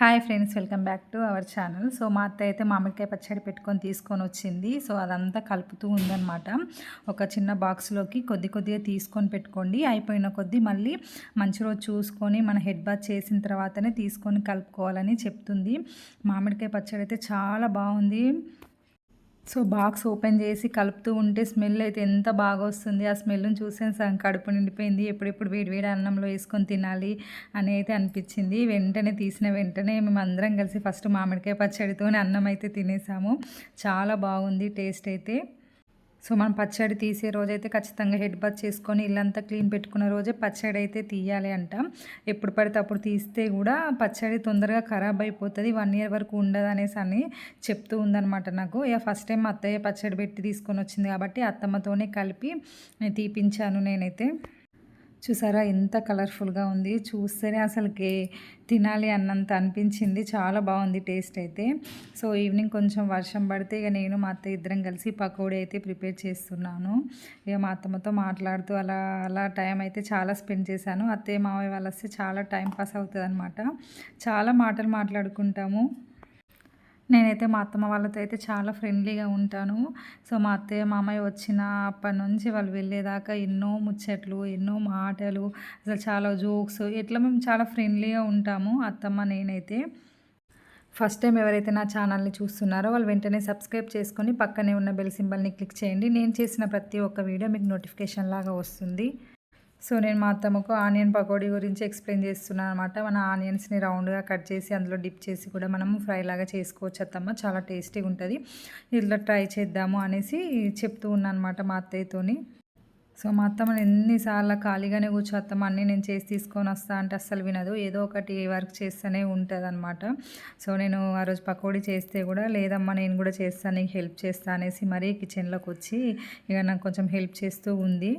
Hi friends welcome back to our channel. So మా అత్త అయితే మామిడికాయ పచ్చడి పెట్టుకొని తీసుకొని వచ్చింది. సో అదంతా కలుపుతూ ఉందనమాట ఒక చిన్న బాక్స్లోకి కొద్ది కొద్దిగా తీసుకొని పెట్టుకోండి. అయిపోయిన కొద్దీ మళ్ళీ మంచి రోజు చూసుకొని మన హెడ్ బాత్ చేసిన తర్వాతనే తీసుకొని కలుపుకోవాలని చెప్తుంది. మామిడికాయ పచ్చడి అయితే చాలా బాగుంది. సో బాక్స్ ఓపెన్ చేసి కలుపుతూ ఉంటే స్మెల్ అయితే ఎంత బాగా వస్తుంది. ఆ స్మెల్ని చూసే సగం కడుపు నిండిపోయింది. ఎప్పుడెప్పుడు వేడి వేడి అన్నంలో వేసుకొని తినాలి అని అయితే అనిపించింది. వెంటనే తీసిన వెంటనే మేము అందరం కలిసి ఫస్ట్ మామిడికాయ పచ్చడితోనే అన్నం అయితే తినేసాము. చాలా బాగుంది టేస్ట్ అయితే. సో మనం పచ్చడి తీసే రోజైతే ఖచ్చితంగా హెడ్ బాత్ చేసుకొని ఇల్లంతా క్లీన్ పెట్టుకున్న రోజే పచ్చడి అయితే తీయాలి అంట. ఎప్పుడు పడితే అప్పుడు తీస్తే కూడా పచ్చడి తొందరగా ఖరాబ్ అయిపోతుంది వన్ ఇయర్ వరకు ఉండదు అనేసి అని చెప్తూ ఉందనమాట నాకు. ఇక ఫస్ట్ టైం అత్తయ్య పచ్చడి పెట్టి తీసుకొని వచ్చింది కాబట్టి అత్తమ్మతోనే కలిపి తీపించాను నేనైతే. చూసారా? ఎంత కలర్ఫుల్గా ఉంది. చూస్తేనే అసలుకి తినాలి అన్నంత అనిపించింది. చాలా బాగుంది టేస్ట్ అయితే. సో ఈవినింగ్ కొంచెం వర్షం పడితే ఇక నేను మా అత్త ఇద్దరం కలిసి పకోడీ అయితే ప్రిపేర్ చేస్తున్నాను. ఇక మా అత్తమ్మతో మాట్లాడుతూ అలా అలా టైం అయితే చాలా స్పెండ్ చేశాను. అత్తయ్య మావయ్య వాళ్ళు వస్తే చాలా టైం పాస్ అవుతుంది చాలా మాటలు మాట్లాడుకుంటాము. నేనైతే మా అత్తమ్మ వాళ్ళతో అయితే చాలా ఫ్రెండ్లీగా ఉంటాను. సో మా అత్తయ్య మామయ్య వచ్చిన అప్పటి నుంచి వాళ్ళు వెళ్ళేదాకా ఎన్నో ముచ్చట్లు ఎన్నో మాటలు అసలు చాలా జోక్స్ ఇట్లా మేము చాలా ఫ్రెండ్లీగా ఉంటాము అత్తమ్మ నేనైతే. ఫస్ట్ టైం ఎవరైతే నా ఛానల్ని చూస్తున్నారో వాళ్ళు వెంటనే సబ్స్క్రైబ్ చేసుకొని పక్కనే ఉన్న బెల్ సింబల్ని క్లిక్ చేయండి. నేను చేసిన ప్రతి ఒక్క వీడియో మీకు నోటిఫికేషన్ లాగా వస్తుంది. సో నేను మా అత్తమ్మకు ఆనియన్ పకోడీ గురించి ఎక్స్ప్లెయిన్ చేస్తున్నాను అనమాట మన ఆనియన్స్ని రౌండ్గా కట్ చేసి అందులో డిప్ చేసి కూడా మనం ఫ్రై లాగా చేసుకోవచ్చు అత్తమ్మ. చాలా టేస్టీగా ఉంటుంది. ఇట్లా ట్రై చేద్దాము అనేసి చెప్తూ ఉన్నాను అనమాట మా అత్తయ్యతోని. సో మా అత్తమ్మ ఎన్నిసార్లు ఖాళీగానే కూర్చోత్తమ్మ అన్నీ నేను చేసి తీసుకొని వస్తా అంటే అస్సలు వినదు. ఏదో ఒకటి వర్క్ చేస్తూనే ఉంటుంది అనమాట సో నేను ఆ రోజు పకోడీ చేస్తే కూడా లేదమ్మా నేను కూడా చేస్తాను నీకు హెల్ప్ చేస్తా అనేసి మరీ కిచెన్లోకి వచ్చి ఇక నాకు కొంచెం హెల్ప్ చేస్తూ ఉంది.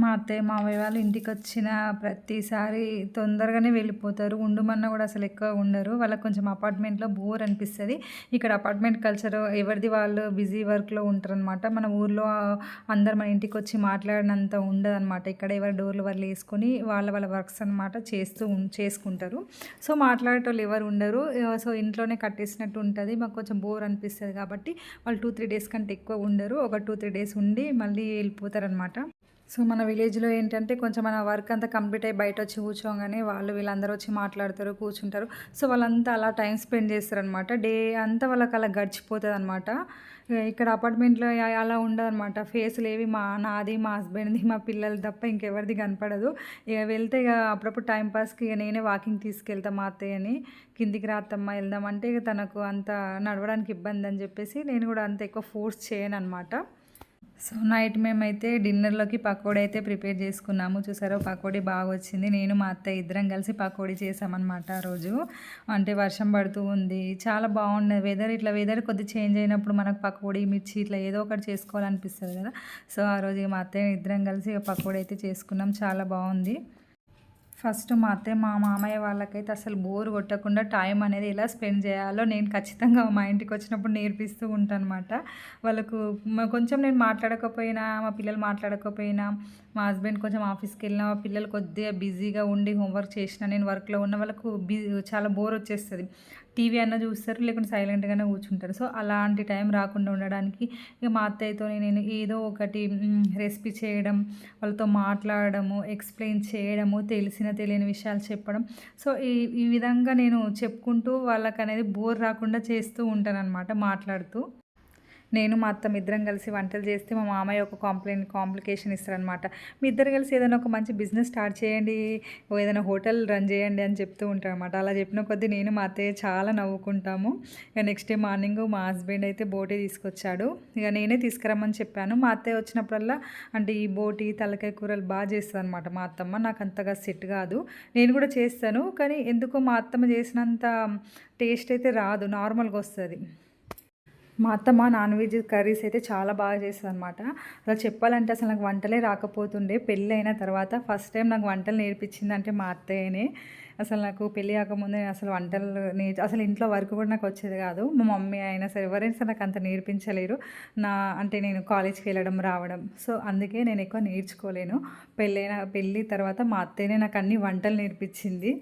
మా అత్తయ్య మావయ్య వాళ్ళు ఇంటికి వచ్చిన ప్రతిసారి తొందరగానే వెళ్ళిపోతారు. ఉండమన్నా కూడా అసలు ఎక్కువ ఉండరు. వాళ్ళకి కొంచెం అపార్ట్మెంట్లో బోర్ అనిపిస్తుంది. ఇక్కడ అపార్ట్మెంట్ కల్చర్ ఎవరిది వాళ్ళు బిజీ వర్క్లో ఉంటారనమాట మన ఊర్లో అందరు మన ఇంటికి వచ్చి మాట్లాడినంత ఉండదన్నమాట. ఇక్కడ ఎవరి డోర్లు వాళ్ళు వేసుకొని వాళ్ళ వాళ్ళ వర్క్స్ అనమాట చేస్తూ చేసుకుంటారు. సో మాట్లాడేటోళ్ళు ఎవరు ఉండరు. సో ఇంట్లోనే కట్టేసినట్టు ఉంటుంది. మాకు కొంచెం బోర్ అనిపిస్తుంది కాబట్టి వాళ్ళు టూ త్రీ డేస్ కంటే ఎక్కువ ఉండరు. ఒక టూ త్రీ డేస్ ఉండి మళ్ళీ వెళ్ళిపోతారనమాట సో మన విలేజ్లో ఏంటంటే కొంచెం మన వర్క్ అంతా కంప్లీట్ అయ్యి బయట వచ్చి కూర్చోగానే వాళ్ళు వీళ్ళందరూ వచ్చి మాట్లాడతారు కూర్చుంటారు. సో వాళ్ళంతా అలా టైం స్పెండ్ చేస్తారనమాట డే అంతా వాళ్ళకి అలా గడిచిపోతుంది అనమాట ఇక్కడ అపార్ట్మెంట్లో అలా ఉండదనమాట ఫేస్లు ఏవి మా నాది మా హస్బెండ్ది మా పిల్లలు తప్ప ఇంకెవరిది కనపడదు. ఇక వెళ్తే ఇక అప్పుడప్పుడు టైంపాస్కి ఇక నేనే వాకింగ్ తీసుకెళ్తా మా అత్తయ్యని. కిందికి రాత్తమ్మ వెళ్దామంటే ఇక తనకు అంత నడవడానికి ఇబ్బంది అని చెప్పేసి నేను కూడా అంత ఎక్కువ ఫోర్స్ చేయను అనమాట సో నైట్ మేమైతే డిన్నర్లోకి పకోడీ అయితే ప్రిపేర్ చేసుకున్నాము. చూసారో పకోడీ బాగా వచ్చింది నేను మా అత్త ఇద్దరం కలిసి పకోడీ చేసామన్నమాట ఆ రోజు. అంటే వర్షం పడుతూ ఉంది. చాలా బాగున్నది వెదర్ ఇట్లా వెదర్ కొద్ది చేంజ్ అయినప్పుడు మనకు పకోడీ మిర్చి ఇట్లా ఏదో ఒకటి చేసుకోవాలనిపిస్తుంది కదా. సో ఆ రోజు మా అత్తయ్య ఇద్దరం కలిసి పకోడీ అయితే చేసుకున్నాం. చాలా బాగుంది. ఫస్ట్ మా అత్తయ్య మా మామయ్య వాళ్ళకైతే అసలు బోర్ కొట్టకుండా టైం అనేది ఎలా స్పెండ్ చేయాలో నేను ఖచ్చితంగా మా ఇంటికి వచ్చినప్పుడు నేర్పిస్తూ ఉంటాను అనమాట వాళ్ళకు కొంచెం నేను మాట్లాడకపోయినా మా పిల్లలు మాట్లాడకపోయినా మా హస్బెండ్ కొంచెం ఆఫీస్కి వెళ్ళినా మా పిల్లలు కొద్దిగా బిజీగా ఉండి హోంవర్క్ చేసినా నేను వర్క్లో ఉన్న వాళ్ళకు బి చాలా బోర్ వచ్చేస్తుంది. టీవీ అన్న చూస్తారు లేకుంటే సైలెంట్గానే కూర్చుంటారు. సో అలాంటి టైం రాకుండా ఉండడానికి ఇక మా అత్తయ్యతో నేను ఏదో ఒకటి రెసిపీ చేయడం వాళ్ళతో మాట్లాడడము ఎక్స్ప్లెయిన్ చేయడము తెలిసిన తెలియని విషయాలు చెప్పడం. సో ఈ ఈ విధంగా నేను చెప్పుకుంటూ వాళ్ళకి అనేది బోర్ రాకుండా చేస్తూ ఉంటాను అనమాట మాట్లాడుతూ. నేను మా అత్తమ్ ఇద్దరం కలిసి వంటలు చేస్తే మా మామయ్య ఒక కాంప్లైంట్ కాంప్లికేషన్ ఇస్తారనమాట మీ ఇద్దరు కలిసి ఏదైనా ఒక మంచి బిజినెస్ స్టార్ట్ చేయండి ఏదైనా హోటల్ రన్ చేయండి అని చెప్తూ ఉంటారనమాట అలా చెప్పిన కొద్దీ నేను మా అత్తయ్య చాలా నవ్వుకుంటాము. ఇక నెక్స్ట్ డే మార్నింగ్ మా హస్బెండ్ అయితే బోటీ తీసుకొచ్చాడు. ఇక నేనే తీసుకురమ్మని చెప్పాను. మా అత్తయ్య వచ్చినప్పుడల్లా అంటే ఈ బోటీ తలకాయ కూరలు బాగా చేస్తుంది అనమాట మా అత్తమ్మ. నాకు అంతగా సెట్ కాదు. నేను కూడా చేస్తాను. కానీ ఎందుకో మా అత్తమ్మ చేసినంత టేస్ట్ అయితే రాదు. నార్మల్గా వస్తుంది. మా అత్తమ్మ నాన్ వెజ్ కర్రీస్ అయితే చాలా బాగా చేస్తుంది అనమాట అలా చెప్పాలంటే అసలు నాకు వంటలే రాకపోతుండే. పెళ్ళి అయిన తర్వాత ఫస్ట్ టైం నాకు వంటలు నేర్పించింది అంటే మా అత్తయ్యనే. అసలు నాకు పెళ్ళి కాకముందే అసలు వంటలు నేర్చు అసలు ఇంట్లో వర్క్ కూడా నాకు వచ్చేది కాదు. మా మమ్మీ అయినా సరే ఎవరైనా సరే నాకు అంత నేర్పించలేరు. నా అంటే నేను కాలేజ్కి వెళ్ళడం రావడం. సో అందుకే నేను ఎక్కువ నేర్చుకోలేను. పెళ్ళైన పెళ్ళి తర్వాత మా అత్తయ్యనే నాకు అన్ని వంటలు నేర్పించింది.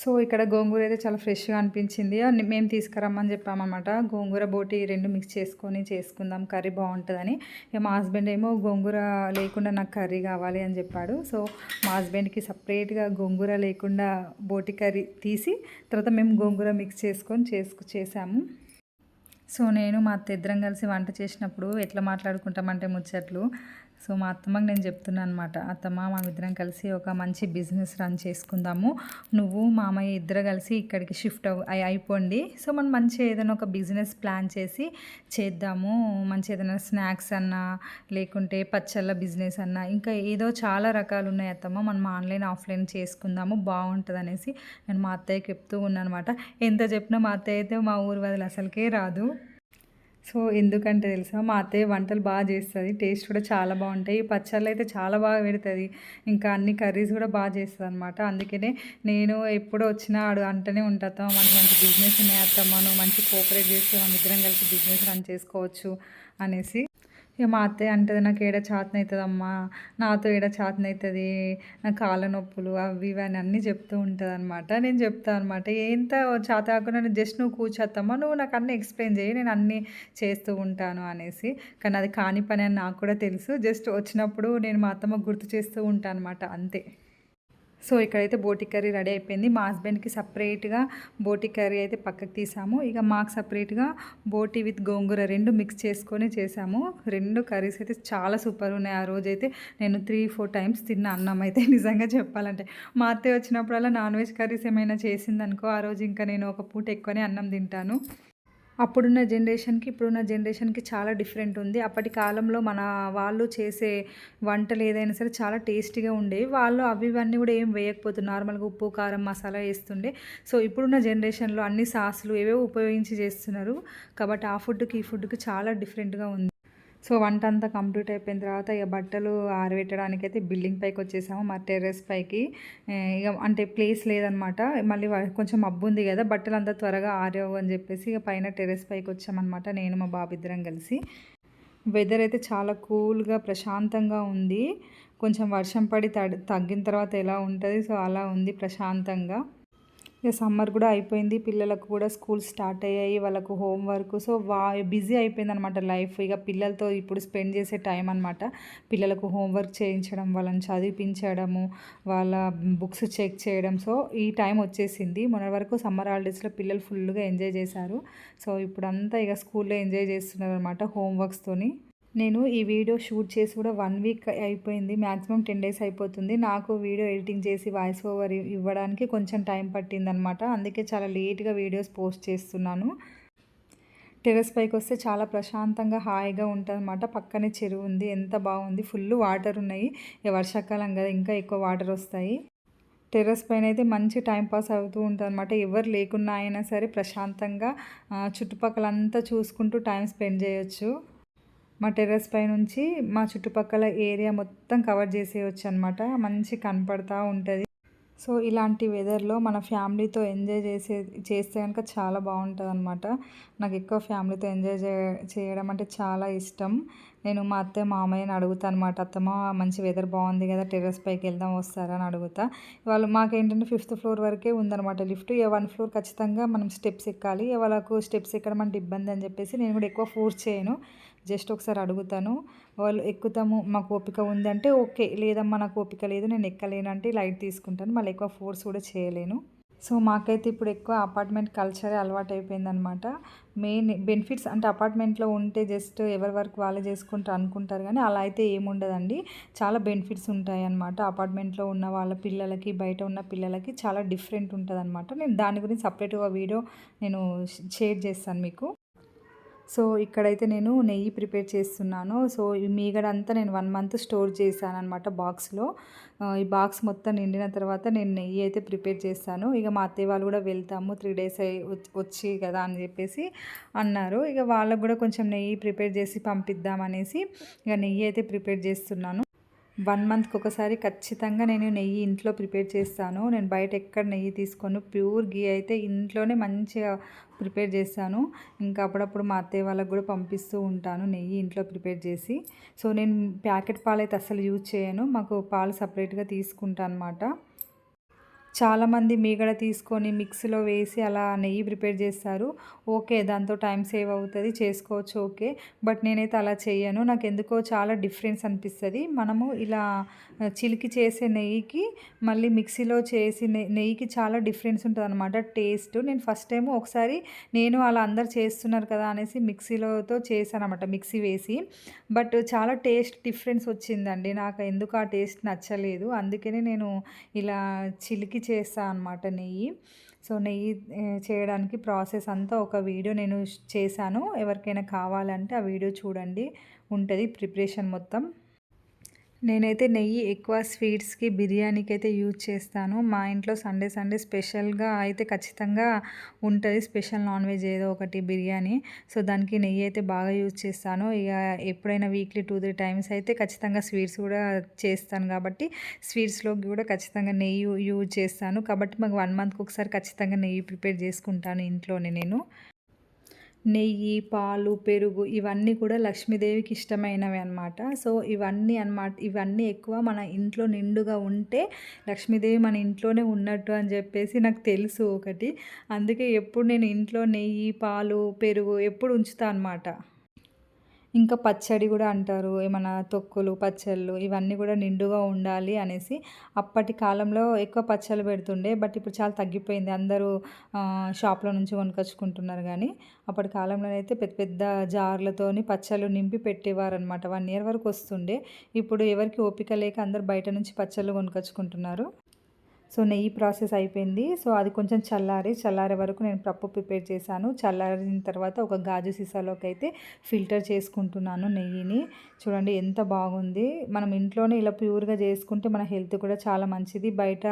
సో ఇక్కడ గోంగూర అయితే చాలా ఫ్రెష్గా అనిపించింది. అన్ని మేము తీసుకురమ్మని చెప్పామన్నమాట. గోంగూర బోటి రెండు మిక్స్ చేసుకొని చేసుకుందాం కర్రీ బాగుంటుందని. ఇక మా హస్బెండ్ ఏమో గోంగూర లేకుండా నాకు కర్రీ కావాలి అని చెప్పాడు. సో మా హస్బెండ్కి సపరేట్గా గోంగూర లేకుండా బోటి కర్రీ తీసి తర్వాత మేము గోంగూర మిక్స్ చేసుకొని చేసుకు చేసాము. సో నేను మా అత్త ఇద్దరం కలిసి వంట చేసినప్పుడు ఎట్లా మాట్లాడుకుంటామంటే ముచ్చట్లు. సో మా అత్తమ్మకి నేను చెప్తున్నాను అనమాట అత్తమ్మ మా ఇద్దరం కలిసి ఒక మంచి బిజినెస్ రన్ చేసుకుందాము. నువ్వు మామయ్య ఇద్దరు కలిసి ఇక్కడికి షిఫ్ట్ అయి అయిపోండి. సో మనం మంచిగా ఏదైనా ఒక బిజినెస్ ప్లాన్ చేసి చేద్దాము. మంచి ఏదైనా స్నాక్స్ అన్నా లేకుంటే పచ్చళ్ళ బిజినెస్ అన్నా ఇంకా ఏదో చాలా రకాలు ఉన్నాయి అత్తమ్మ. మనం ఆన్లైన్ ఆఫ్లైన్ చేసుకుందాము. బాగుంటుంది అనేసి నేను మా అత్తయ్యకి చెప్తూ ఉన్నాను అనమాట ఎంత చెప్పినా మా అత్తయ్య అయితే మా ఊరు వదిలి అసలుకే రాదు. సో ఎందుకంటే తెలుసా మా అత్తయ్య వంటలు బాగా చేస్తుంది టేస్ట్ కూడా చాలా బాగుంటాయి. పచ్చళ్ళు అయితే చాలా బాగా పెడుతుంది ఇంకా అన్ని కర్రీస్ కూడా బాగా చేస్తుంది అనమాట అందుకనే నేను ఎప్పుడు వచ్చినా ఆడు అంటనే ఉంటాతో మంచి మంచి బిజినెస్ నేర్తామను నువ్వు మంచి కోఆపరేట్ చేసి మన ఇద్దరం కలిసి బిజినెస్ రన్ చేసుకోవచ్చు అనేసి. ఇక మా అత్తయ్య అంటది నాకు ఏడ చాతన నాతో ఏడ చాతన అవుతుంది నా కాళ్ళ నొప్పులు అవి ఇవి అని అన్నీ చెప్తూ ఉంటుంది అనమాట నేను చెప్తాను అనమాట ఎంత చేత కాకుండా జస్ట్ నువ్వు కూర్చోత్తమ్మా నువ్వు నాకు అన్నీ ఎక్స్ప్లెయిన్ చేయి నేను అన్నీ చేస్తూ ఉంటాను అనేసి. కానీ అది కాని పని అని నాకు కూడా తెలుసు జస్ట్ వచ్చినప్పుడు నేను మా అత్తమ్మ గుర్తు చేస్తూ ఉంటాను అనమాట అంతే. సో ఇక్కడైతే బోటి కర్రీ రెడీ అయిపోయింది. మా హస్బెండ్కి సపరేట్గా బోటి కర్రీ అయితే పక్కకు తీసాము. ఇక మాకు సపరేట్గా బోటి విత్ గోంగూర రెండు మిక్స్ చేసుకొని చేసాము. రెండు కర్రీస్ అయితే చాలా సూపర్ ఉన్నాయి. ఆ రోజు అయితే నేను త్రీ ఫోర్ టైమ్స్ తిన్న అన్నం అయితే నిజంగా చెప్పాలంటే. మా అత్తయ్య వచ్చినప్పుడల్లా నాన్ వెజ్ కర్రీస్ ఏమైనా చేసిందనుకో ఆ రోజు ఇంకా నేను ఒక పూట ఎక్కువనే అన్నం తింటాను. అప్పుడున్న జనరేషన్కి ఇప్పుడున్న జనరేషన్కి చాలా డిఫరెంట్ ఉంది. అప్పటి కాలంలో మన వాళ్ళు చేసే వంటలు ఏదైనా సరే చాలా టేస్టీగా ఉండేవి. వాళ్ళు అవి ఇవన్నీ కూడా ఏం వేయకపోతుంది నార్మల్గా ఉప్పు కారం మసాలా వేస్తుండే. సో ఇప్పుడున్న జనరేషన్లో అన్ని సాసులు ఏవేవో ఉపయోగించి చేస్తున్నారు. కాబట్టి ఆ ఫుడ్కి ఈ ఫుడ్కి చాలా డిఫరెంట్గా ఉంది. సో వంట అంతా కంప్లీట్ అయిపోయిన తర్వాత ఇక బట్టలు ఆరబెట్టడానికి అయితే బిల్డింగ్ పైకి వచ్చేసాము మా టెర్రస్ పైకి. ఇక అంటే ప్లేస్ లేదనమాట. మళ్ళీ కొంచెం మబ్బు ఉంది కదా బట్టలు అంతా త్వరగా ఆరేవు అని చెప్పేసి ఇక పైన టెర్రస్ పైకి వచ్చామన్నమాట నేను మా బాబు ఇద్దరం కలిసి. వెదర్ అయితే చాలా కూల్గా ప్రశాంతంగా ఉంది. కొంచెం వర్షం పడి తగ్గిన తర్వాత ఎలా ఉంటుంది? సో అలా ఉంది ప్రశాంతంగా. ఇక సమ్మర్ కూడా అయిపోయింది. పిల్లలకు కూడా స్కూల్ స్టార్ట్ అయ్యాయి. వాళ్ళకు హోంవర్క్. సో వా బిజీ అయిపోయింది అనమాట లైఫ్. ఇక పిల్లలతో ఇప్పుడు స్పెండ్ చేసే టైం అనమాట. పిల్లలకు హోంవర్క్ చేయించడం వాళ్ళని చదివించడము వాళ్ళ బుక్స్ చెక్ చేయడం. సో ఈ టైం వచ్చేసింది. మొన్న వరకు సమ్మర్ హాలిడేస్లో పిల్లలు ఫుల్గా ఎంజాయ్ చేశారు. సో ఇప్పుడంతా ఇక స్కూల్లో ఎంజాయ్ చేస్తున్నారు అనమాట హోంవర్క్స్తోని నేను ఈ వీడియో షూట్ చేసి కూడా వన్ వీక్ అయిపోయింది మ్యాక్సిమం టెన్ డేస్ అయిపోతుంది. నాకు వీడియో ఎడిటింగ్ చేసి వాయిస్ ఓవర్ ఇవ్వడానికి కొంచెం టైం పట్టిందనమాట అందుకే చాలా లేట్గా వీడియోస్ పోస్ట్ చేస్తున్నాను. టెర్రస్ పైకి వస్తే చాలా ప్రశాంతంగా హాయిగా ఉంటుంది అనమాట పక్కనే చెరువు ఉంది ఎంత బాగుంది. ఫుల్ వాటర్ ఉన్నాయి. వర్షాకాలం కదా ఇంకా ఎక్కువ వాటర్ వస్తాయి. టెర్రస్ పైన అయితే మంచి టైం పాస్ అవుతూ ఉంటుంది అనమాట ఎవరు లేకున్నా అయినా సరే ప్రశాంతంగా చుట్టుపక్కలంతా చూసుకుంటూ టైం స్పెండ్ చేయొచ్చు. మా టెర్రస్ పై నుంచి మా చుట్టుపక్కల ఏరియా మొత్తం కవర్ చేసేయచ్చు అనమాట మంచి కనపడతా ఉంటుంది. సో ఇలాంటి వెదర్లో మన ఫ్యామిలీతో ఎంజాయ్ చేసే చేస్తే కనుక చాలా బాగుంటుంది అనమాట నాకు ఎక్కువ ఫ్యామిలీతో ఎంజాయ్ చేయడం అంటే చాలా ఇష్టం. నేను మా అత్తయ్య మామయ్యని అడుగుతాను అనమాట అత్తమ్మ మంచి వెదర్ బాగుంది కదా టెర్రస్ పైకి వెళ్దాం వస్తారా? అని అడుగుతా. వాళ్ళు మాకేంటంటే ఫిఫ్త్ ఫ్లోర్ వరకే ఉందన్నమాట లిఫ్ట్. ఏ వన్ ఫ్లోర్ ఖచ్చితంగా మనం స్టెప్స్ ఎక్కాలి. వాళ్ళకు స్టెప్స్ ఎక్కడం అంటే ఇబ్బంది అని చెప్పేసి నేను కూడా ఎక్కువ ఫోర్స్ చేయను. జస్ట్ ఒకసారి అడుగుతాను. వాళ్ళు ఎక్కుతాము మాకు ఓపిక ఉందంటే ఓకే లేదమ్మా నాకు ఓపిక లేదు నేను ఎక్కలేనంటే లైట్ తీసుకుంటాను మళ్ళీ ఎక్కువ ఫోర్స్ కూడా చేయలేను. సో మాకైతే ఇప్పుడు ఎక్కువ అపార్ట్మెంట్ కల్చరే అలవాటు అయిపోయిందనమాట మెయిన్ బెనిఫిట్స్ అంటే అపార్ట్మెంట్లో ఉంటే జస్ట్ ఎవరి వరకు వాళ్ళే చేసుకుంటారు అనుకుంటారు కానీ అలా అయితే ఏముండదండి. చాలా బెనిఫిట్స్ ఉంటాయి అన్నమాట అపార్ట్మెంట్లో ఉన్న వాళ్ళ పిల్లలకి బయట ఉన్న పిల్లలకి చాలా డిఫరెంట్ ఉంటుంది అనమాట నేను దాని గురించి సపరేట్గా వీడియో నేను షేర్ చేస్తాను మీకు. సో ఇక్కడైతే నేను నెయ్యి ప్రిపేర్ చేస్తున్నాను. సో ఈ మీగడంతా నేను వన్ మంత్ స్టోర్ చేశాను అనమాట బాక్స్లో ఈ బాక్స్ మొత్తం నిండిన తర్వాత నేను నెయ్యి అయితే ప్రిపేర్ చేస్తాను. ఇక మా అత్తయ్య వాళ్ళు కూడా వెళ్తాము త్రీ డేస్ అయి వచ్చి కదా అని చెప్పేసి అన్నారు. ఇక వాళ్ళకు కూడా కొంచెం నెయ్యి ప్రిపేర్ చేసి పంపిద్దామనేసి ఇక నెయ్యి అయితే ప్రిపేర్ చేస్తున్నాను. వన్ మంత్కి ఒకసారి ఖచ్చితంగా నేను నెయ్యి ఇంట్లో ప్రిపేర్ చేస్తాను. నేను బయట ఎక్కడ నెయ్యి తీసుకొని. ప్యూర్ గీ అయితే ఇంట్లోనే మంచిగా ప్రిపేర్ చేస్తాను. ఇంకా అప్పుడప్పుడు మా అత్తయ్య వాళ్ళకి కూడా పంపిస్తూ ఉంటాను నెయ్యి ఇంట్లో ప్రిపేర్ చేసి. సో నేను ప్యాకెట్ పాలు అయితే అసలు యూజ్ చేయను. మాకు పాలు సపరేట్గా తీసుకుంటాను అనమాట చాలామంది మీగడ తీసుకొని మిక్సీలో వేసి అలా నెయ్యి ప్రిపేర్ చేస్తారు. ఓకే దాంతో టైం సేవ్ అవుతుంది చేసుకోవచ్చు ఓకే. బట్ నేనైతే అలా చేయను నాకు ఎందుకో చాలా డిఫరెన్స్ అనిపిస్తుంది. మనము ఇలా చిలికి చేసే నెయ్యికి మళ్ళీ మిక్సీలో చేసి నెయ్యికి చాలా డిఫరెన్స్ ఉంటుంది అనమాట టేస్ట్. నేను ఫస్ట్ టైం ఒకసారి నేను అలా అందరు చేస్తున్నారు కదా అనేసి మిక్సీలోతో చేశాను అనమాట మిక్సీ వేసి. బట్ చాలా టేస్ట్ డిఫరెన్స్ వచ్చిందండి. నాకు ఎందుకు ఆ టేస్ట్ నచ్చలేదు. అందుకనే నేను ఇలా చిలికి చేస్తాను అనమాట నెయ్యి. సో నెయ్యి చేయడానికి ప్రాసెస్ అంతా ఒక వీడియో నేను చేశాను. ఎవరికైనా కావాలంటే ఆ వీడియో చూడండి. ఉంటుంది ప్రిపరేషన్ మొత్తం. నేనైతే నెయ్యి ఎక్కువ స్వీట్స్కి బిర్యానీకి అయితే యూజ్ చేస్తాను. మా ఇంట్లో సండే సండే స్పెషల్గా అయితే ఖచ్చితంగా ఉంటుంది. స్పెషల్ నాన్ వెజ్ ఏదో ఒకటి బిర్యానీ. సో దానికి నెయ్యి అయితే బాగా యూజ్ చేస్తాను. ఇక ఎప్పుడైనా వీక్లీ టూ త్రీ టైమ్స్ అయితే ఖచ్చితంగా స్వీట్స్ కూడా చేస్తాను కాబట్టి స్వీట్స్లోకి కూడా ఖచ్చితంగా నెయ్యి యూజ్ చేస్తాను. కాబట్టి మాకు వన్ మంత్కి ఒకసారి ఖచ్చితంగా నెయ్యి ప్రిపేర్ చేసుకుంటాను ఇంట్లోనే నేను. నెయ్యి పాలు పెరుగు ఇవన్నీ కూడా లక్ష్మీదేవికి ఇష్టమైనవి అనమాట సో ఇవన్నీ అనమాట ఇవన్నీ ఎక్కువ మన ఇంట్లో నిండుగా ఉంటే లక్ష్మీదేవి మన ఇంట్లోనే ఉన్నట్టు అని చెప్పేసి నాకు తెలుసు ఒకటి. అందుకే ఎప్పుడు నేను ఇంట్లో నెయ్యి పాలు పెరుగు ఎప్పుడు ఉంచుతా అనమాట ఇంకా పచ్చడి కూడా అంటారు ఏమైనా తొక్కులు పచ్చళ్ళు ఇవన్నీ కూడా నిండుగా ఉండాలి అనేసి. అప్పటి కాలంలో ఎక్కువ పచ్చళ్ళు పెడుతుండే బట్ ఇప్పుడు చాలా తగ్గిపోయింది. అందరూ షాప్లో నుంచి కొనుకొచ్చుకుంటున్నారు కానీ అప్పటి కాలంలో అయితే పెద్ద పెద్ద జార్లతోని పచ్చళ్ళు నింపి పెట్టేవారు అనమాట వన్ ఇయర్ వరకు వస్తుండే. ఇప్పుడు ఎవరికి ఓపిక లేక అందరు బయట నుంచి పచ్చళ్ళు కొనుకొచ్చుకుంటున్నారు. సో నెయ్యి ప్రాసెస్ అయిపోయింది. సో అది కొంచెం చల్లారి చల్లారే వరకు నేను పప్పు ప్రిపేర్ చేశాను. చల్లారిన తర్వాత ఒక గాజు సీసాలోకి అయితే ఫిల్టర్ చేసుకుంటున్నాను నెయ్యిని. చూడండి ఎంత బాగుంది. మనం ఇంట్లోనే ఇలా ప్యూర్గా చేసుకుంటే మన హెల్త్ కూడా చాలా మంచిది. బయట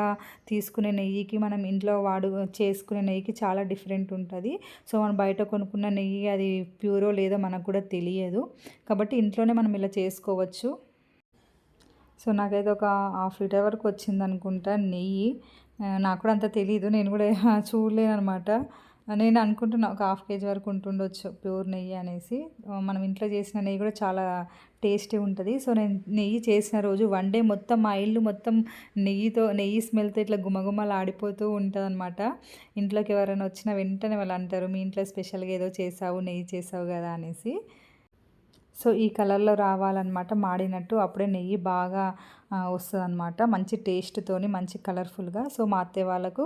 తీసుకునే నెయ్యికి మనం ఇంట్లో వాడు చేసుకునే నెయ్యికి చాలా డిఫరెంట్ ఉంటుంది. సో మనం బయట కొనుక్కున్న నెయ్యి అది ప్యూరో లేదో మనకు కూడా తెలియదు. కాబట్టి ఇంట్లోనే మనం ఇలా చేసుకోవచ్చు. సో నాకైతే ఒక హాఫ్ లీటర్ వరకు వచ్చింది అనుకుంటా నెయ్యి. నాకు కూడా అంత తెలియదు నేను కూడా చూడలేను అనమాట నేను అనుకుంటున్నా ఒక హాఫ్ కేజీ వరకు ఉంటుండొచ్చు ప్యూర్ నెయ్యి అనేసి. మనం ఇంట్లో చేసిన నెయ్యి కూడా చాలా టేస్టీ ఉంటుంది. సో నేను నెయ్యి చేసిన రోజు వన్ డే మొత్తం మా ఇల్లు మొత్తం నెయ్యితో నెయ్యి స్మెల్తో ఇట్లా గుమగుమలు ఆడిపోతూ ఉంటుంది అనమాట ఇంట్లోకి ఎవరైనా వచ్చినా వెంటనే వాళ్ళు అంటారు మీ ఇంట్లో స్పెషల్గా ఏదో చేసావు నెయ్యి చేసావు కదా అనేసి. సో ఈ కలర్లో రావాలన్నమాట. మాడినట్టు అప్పుడే నెయ్యి బాగా వస్తుంది అనమాట మంచి టేస్ట్తోని మంచి కలర్ఫుల్గా సో మా అత్తయ్య వాళ్ళకు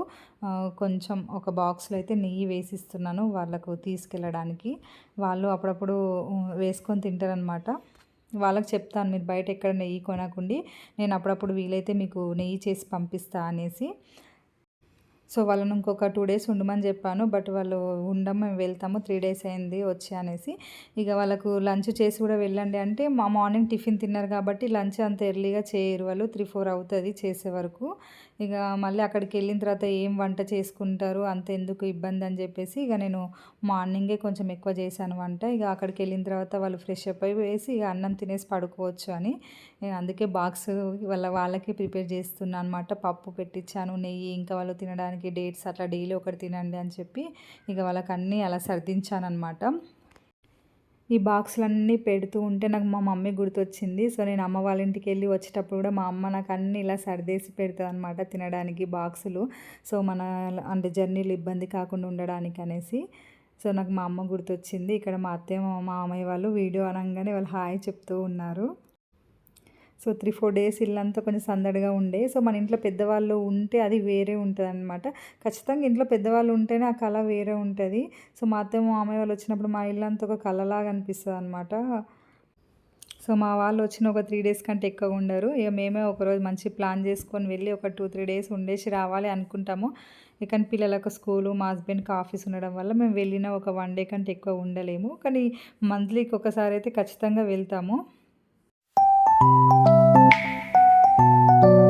కొంచెం ఒక బాక్స్లో అయితే నెయ్యి వేసిస్తున్నాను వాళ్ళకు తీసుకెళ్ళడానికి. వాళ్ళు అప్పుడప్పుడు వేసుకొని తింటారనమాట వాళ్ళకి చెప్తాను మీరు బయట ఎక్కడ నెయ్యి కొనకుండి. నేను అప్పుడప్పుడు వీలైతే మీకు నెయ్యి చేసి పంపిస్తా అనేసి. సో వాళ్ళని ఇంకొక టూ డేస్ ఉండమని చెప్పాను బట్ వాళ్ళు ఉండం మేము వెళ్తాము త్రీ డేస్ అయింది వచ్చి అనేసి. ఇక వాళ్ళకు లంచ్ చేసి కూడా వెళ్ళండి అంటే మా మార్నింగ్ టిఫిన్ తిన్నారు కాబట్టి లంచ్ అంత ఎర్లీగా చేయరు వాళ్ళు త్రీ ఫోర్ అవుతుంది చేసే వరకు. ఇక మళ్ళీ అక్కడికి వెళ్ళిన తర్వాత ఏం వంట చేసుకుంటారు అంత ఎందుకు ఇబ్బంది అని చెప్పేసి ఇక నేను మార్నింగే కొంచెం ఎక్కువ చేశాను వంట. ఇక అక్కడికి వెళ్ళిన తర్వాత వాళ్ళు ఫ్రెష్ అప్ అయి వేసి ఇక అన్నం తినేసి పడుకోవచ్చు అని. అందుకే బాక్స్ వాళ్ళ వాళ్ళకి ప్రిపేర్ చేస్తున్నాను అనమాట పప్పు పెట్టించాను నెయ్యి ఇంకా వాళ్ళు తినడానికి డేట్స్ అట్లా డైలీ ఒకటి తినండి అని చెప్పి ఇక వాళ్ళకి అన్నీ అలా సర్దించాను అనమాట ఈ బాక్సులన్నీ పెడుతూ ఉంటే నాకు మా మమ్మీ గుర్తొచ్చింది. సో నేను అమ్మ వాళ్ళ ఇంటికి వెళ్ళి వచ్చేటప్పుడు కూడా మా అమ్మ నాకు అన్ని ఇలా సర్దేసి పెడుతుంది అనమాట తినడానికి బాక్సులు. సో మన అంటే జర్నీలు ఇబ్బంది కాకుండా ఉండడానికి అనేసి. సో నాకు మా అమ్మ గుర్తొచ్చింది. ఇక్కడ మా అత్తయ్య మా మామయ్య వాళ్ళు వీడియో అనగానే వాళ్ళు హాయ్ చెప్తూ ఉన్నారు. సో త్రీ ఫోర్ డేస్ ఇల్లంతా కొంచెం సందడిగా ఉండే. సో మన ఇంట్లో పెద్దవాళ్ళు ఉంటే అది వేరే ఉంటుంది అనమాట ఖచ్చితంగా ఇంట్లో పెద్దవాళ్ళు ఉంటేనే ఆ కళ వేరే ఉంటుంది. సో మా అత్తమ్మ మామయ్య వాళ్ళు వచ్చినప్పుడు మా ఇల్లు అంతా ఒక కళలాగా అనిపిస్తుంది అనమాట సో మా వాళ్ళు వచ్చిన ఒక త్రీ డేస్ కంటే ఎక్కువ ఉండరు. ఇక మేమే ఒకరోజు మంచి ప్లాన్ చేసుకొని వెళ్ళి ఒక టూ త్రీ డేస్ ఉండేసి రావాలి అనుకుంటాము. కానీ పిల్లలకు స్కూలు మా హస్బెండ్కి ఆఫీస్ ఉండడం వల్ల మేము వెళ్ళిన ఒక వన్ డే కంటే ఎక్కువ ఉండలేము. కానీ మంత్లీకి ఒకసారి అయితే ఖచ్చితంగా వెళ్తాము. thank you